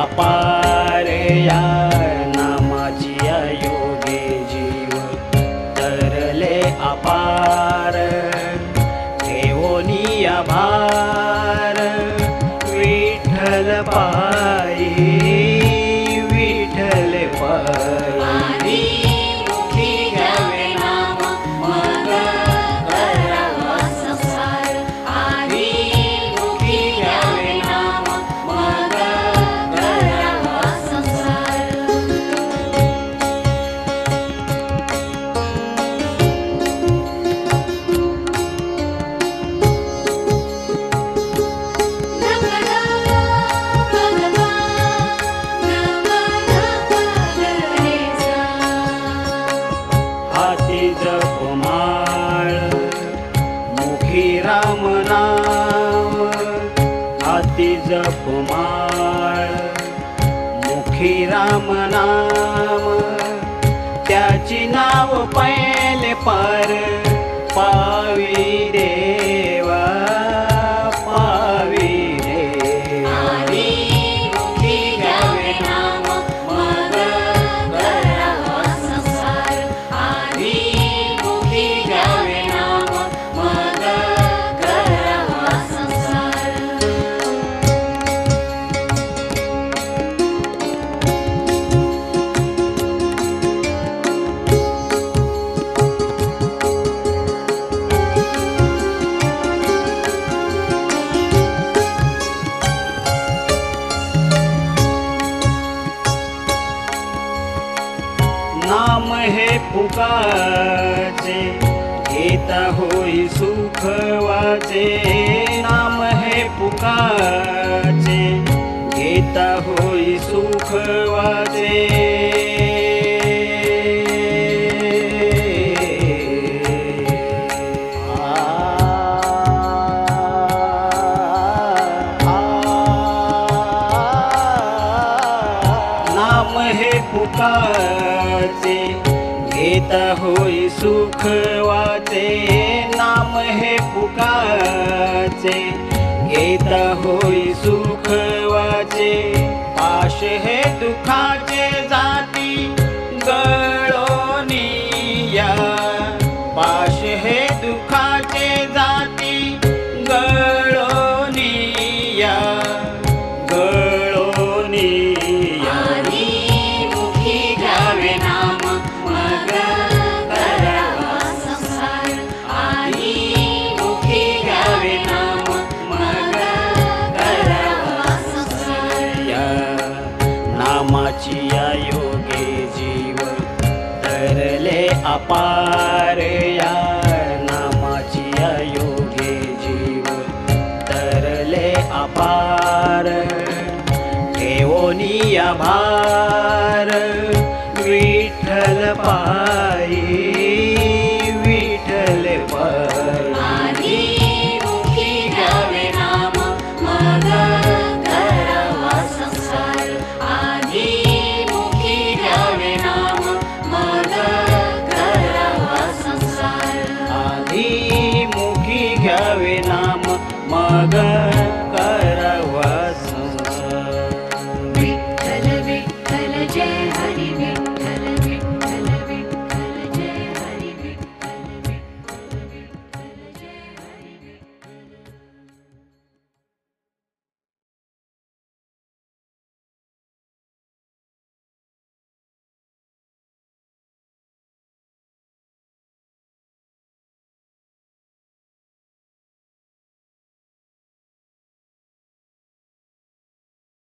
अपार या नामाची योगे जीव तरले अपार. देवोनी अभार माळ मुखी राम नाम. त्याची नाव पैले पार पावी देवा. नाम हे पुकाचे घेता होई सुख वाचे. नाम हे पुकाचे घेता होई सुख वाचे. हे पुकाचे घेता होई सुख वाचे नाम हे पुकाचे घेता होई सुख वाचे पाश हे दुखाचे. अपार या नामाची या योगे जीव तरले अपार. ठेवोनी आभार विठ्ठल पार.